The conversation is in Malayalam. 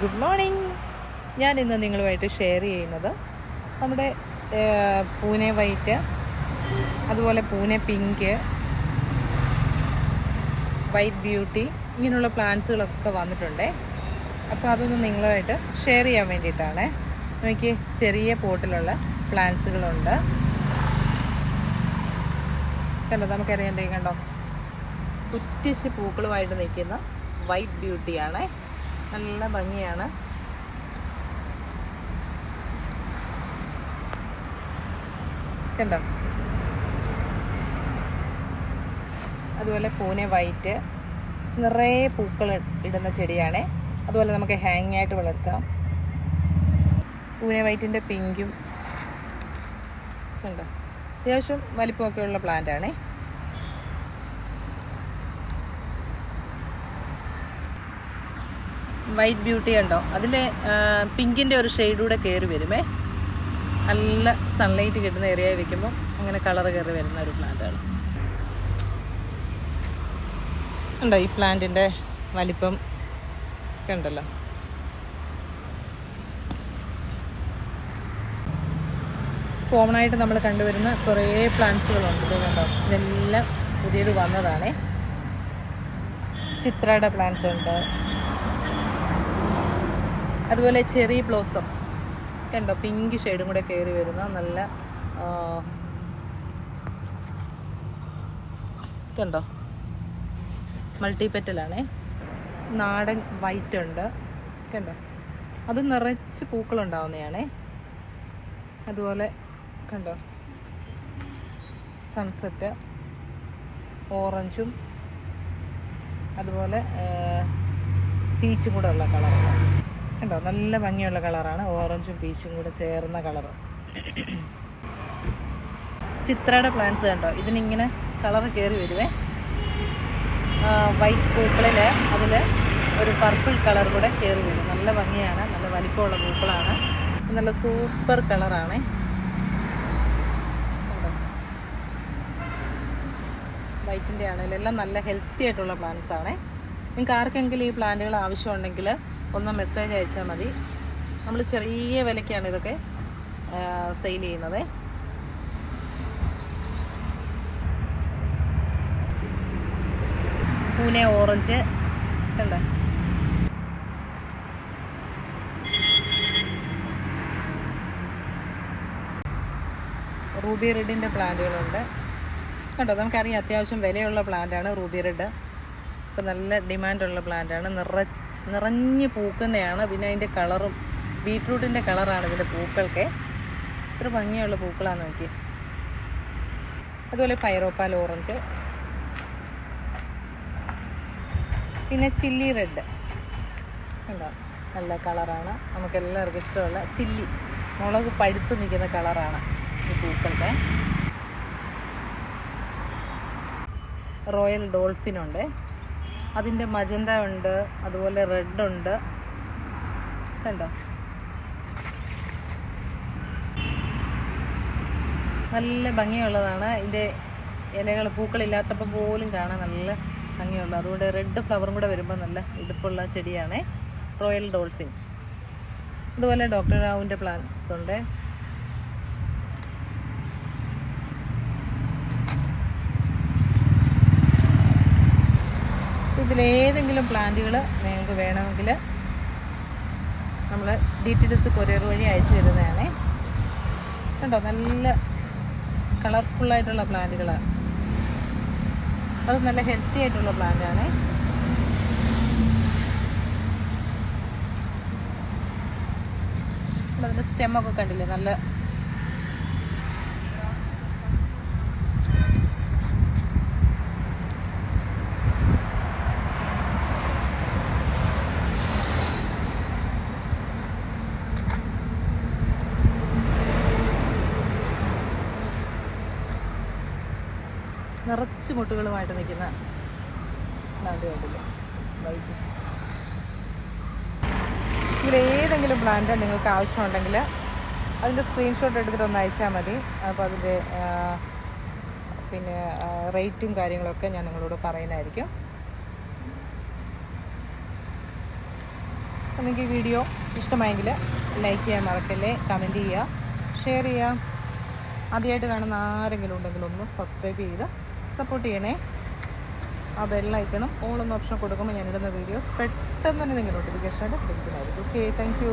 ഗുഡ് മോർണിംഗ് ഞാൻ ഇന്ന് നിങ്ങളുമായിട്ട് ഷെയർ ചെയ്യുന്നത് നമ്മുടെ പൂനെ വൈറ്റ് അതുപോലെ പൂനെ പിങ്ക് വൈറ്റ് ബ്യൂട്ടി ഇങ്ങനെയുള്ള പ്ലാന്റ്സുകളൊക്കെ വന്നിട്ടുണ്ട്. അപ്പോൾ അതൊന്ന് നിങ്ങളുമായിട്ട് ഷെയർ ചെയ്യാൻ വേണ്ടിയിട്ടാണ്. എനിക്ക് ചെറിയ പോട്ടിലുള്ള പ്ലാന്റ്സുകളുണ്ട് കണ്ടോ നമുക്കറിയാൻ കണ്ടോ? കുറ്റിച്ച് പൂക്കളുമായിട്ട് നിൽക്കുന്ന വൈറ്റ് ബ്യൂട്ടിയാണ് നല്ല ഭംഗിയാണ്. കണ്ടോ? അതുപോലെ പൂനെ വൈറ്റ് നിറയെ പൂക്കൾ ഇടുന്ന ചെടിയാണ്. അതുപോലെ നമുക്ക് ഹാങ് ആയിട്ട് വളർത്താം. പൂനെ വൈറ്റിന്റെ പിങ്കും. കണ്ടോ? അത്യാവശ്യം വലിപ്പമൊക്കെ ഉള്ള പ്ലാന്റ് ആണേ വൈറ്റ് ബ്യൂട്ടി ഉണ്ടോ? അതിൽ പിങ്കിന്റെ ഒരു ഷെയ്ഡ് കൂടെ കയറി വരുമേ. നല്ല സൺലൈറ്റ് കിട്ടുന്ന ഏരിയ വെക്കുമ്പോൾ അങ്ങനെ കളർ കയറി വരുന്ന ഒരു പ്ലാന്റാണ് ഉണ്ടോ ഈ പ്ലാന്റിന്റെ വലിപ്പം? ഒക്കെ ഉണ്ടല്ലോ. കോമൺ ആയിട്ട് നമ്മൾ കണ്ടുവരുന്ന കുറേ പ്ലാന്റ്സുകളുണ്ട് ഇതുകൊണ്ടോ ഇതെല്ലാം പുതിയത് വന്നതാണേ. ചിത്രയുടെ പ്ലാന്റ്സ് ഉണ്ട്. അതുപോലെ ചെറി ബ്ലോസം. കണ്ടോ? പിങ്ക് ഷെയ്ഡും കൂടെ കയറി വരുന്ന നല്ല കണ്ടോ? മൾട്ടി പെറ്റലാണേ നാടൻ വൈറ്റ് ഉണ്ട്. കണ്ടോ? അത് നിറച്ച് പൂക്കളുണ്ടാവുന്നതാണേ അതുപോലെ കണ്ടോ? സൺസെറ്റ് ഓറഞ്ചും അതുപോലെ പീച്ചും കൂടെ ഉള്ള കളറാണ് കണ്ടോ? നല്ല ഭംഗിയുള്ള കളറാണ്. ഓറഞ്ചും പീച്ചും കൂടെ ചേർന്ന കളറ്. ചിത്രയുടെ പ്ലാന്റ്സ് കണ്ടോ? ഇതിനിങ്ങനെ കളർ കയറി വരുവേ. വൈറ്റ് പൂക്കളിൽ അതിൽ ഒരു പർപ്പിൾ കളർ കൂടെ കയറി വരും. നല്ല ഭംഗിയാണ്. നല്ല വലിപ്പമുള്ള പൂക്കളാണ്. നല്ല സൂപ്പർ കളറാണ്. വൈറ്റിന്റെ ആണെങ്കിലും എല്ലാം നല്ല ഹെൽത്തി ആയിട്ടുള്ള പ്ലാന്റ്സ് ആണ്. നിങ്ങൾക്ക് ആർക്കെങ്കിലും ഈ പ്ലാന്റുകൾ ആവശ്യമുണ്ടെങ്കിൽ ഒന്ന് മെസ്സേജ് അയച്ചാൽ മതി. നമ്മൾ ചെറിയ വിലയ്ക്കാണ് ഇതൊക്കെ സെയിൽ ചെയ്യുന്നത്. പൂനെ ഓറഞ്ച് കണ്ടോ? റൂബി റെഡിന്റെ പ്ലാന്റുകളുണ്ട്. കണ്ടോ? നമുക്കറിയാം അത്യാവശ്യം വിലയുള്ള പ്ലാന്റാണ് റൂബി റെഡ്. ഇപ്പം നല്ല ഡിമാൻഡുള്ള പ്ലാന്റാണ്. നിറ നിറഞ്ഞ് പൂക്കുന്നതാണ് പിന്നെ അതിന്റെ കളറും ബീട്രൂട്ടിന്റെ കളറാണ് ഇതിന്റെ പൂക്കൾക്ക്. ഇത്ര ഭംഗിയുള്ള പൂക്കളാണ് നോക്കി അതുപോലെ ഫൈറോപ്പാൽ ഓറഞ്ച്. പിന്നെ ചില്ലി റെഡ്. കണ്ടോ? നല്ല കളറാണ്. നമുക്ക് എല്ലാവർക്കും ഇഷ്ടമുള്ള ചില്ലി. മുളക് പഴുത്ത് നിൽക്കുന്ന കളറാണ് ഈ പൂക്കൾക്ക്. റോയൽ ഡോൾഫിൻ ഉണ്ട് അതിന്റെ മജന്ത ഉണ്ട് അതുപോലെ റെഡ് ഉണ്ട്. കണ്ടോ? നല്ല ഭംഗിയുള്ളതാണ്. ഇതിന്റെ ഇലകൾ പൂക്കളില്ലാത്തപ്പോൾ പോലും കാണാൻ നല്ല ഭംഗിയുള്ള. അതുകൊണ്ട് റെഡ് ഫ്ലവറും കൂടെ വരുമ്പോൾ നല്ല ഇടുപ്പുള്ള ചെടിയാണ്. റോയൽ ഡോൾഫിൻ അതുപോലെ ഡോക്ടർ റാവുവിന്റെ പ്ലാന്റ്സ് ഉണ്ട്. ഇതിലേതെങ്കിലും പ്ലാന്റുകൾ നിങ്ങൾക്ക് വേണമെങ്കിൽ നമ്മൾ ഡി ടി ഡി കൊറിയർ വഴി അയച്ചു തരുന്നതാണ്. കണ്ടോ? നല്ല കളർഫുള്ളായിട്ടുള്ള പ്ലാന്റുകൾ അത് നല്ല ഹെൽത്തി ആയിട്ടുള്ള പ്ലാന്റാണ്. അതിന്റെ സ്റ്റെമൊക്കെ കണ്ടില്ലേ? നല്ല നിറച്ച് മുട്ടുകളുമായിട്ട് നിൽക്കുന്ന പ്ലാന്റ് കണ്ടില്ലേ? വൈറ്റ് പ്ലാന്റ് നിങ്ങൾക്ക് ആവശ്യമുണ്ടെങ്കിൽ അതിന്റെ സ്ക്രീൻഷോട്ട് എടുത്തിട്ട് ഒന്ന് അയച്ചാൽ മതി. അപ്പോൾ അതിന്റെ പിന്നെ റേറ്റും കാര്യങ്ങളൊക്കെ ഞാൻ നിങ്ങളോട് പറയുന്നതായിരിക്കും. നിങ്ങൾക്ക് ഈ വീഡിയോ ഇഷ്ടമായെങ്കിൽ ലൈക്ക് ചെയ്യാൻ മറക്കല്ലേ? കമന്റ് ചെയ്യുക ഷെയർ ചെയ്യുക. ആദ്യമായിട്ട് കാണുന്ന ആരെങ്കിലും ഉണ്ടെങ്കിൽ ഒന്ന് സബ്സ്ക്രൈബ് ചെയ്ത് സപ്പോർട്ട് ചെയ്യണേ. ആ ബെല്ലൈക്കണം ഓൾ എന്ന ഓപ്ഷൻ കൊടുക്കുമ്പോൾ ഞാനിടുന്ന വീഡിയോസ് പെട്ടെന്ന് തന്നെ നിങ്ങൾ നോട്ടിഫിക്കേഷനായിട്ട് ലഭിക്കുന്നതായിരിക്കും ഓക്കെ താങ്ക്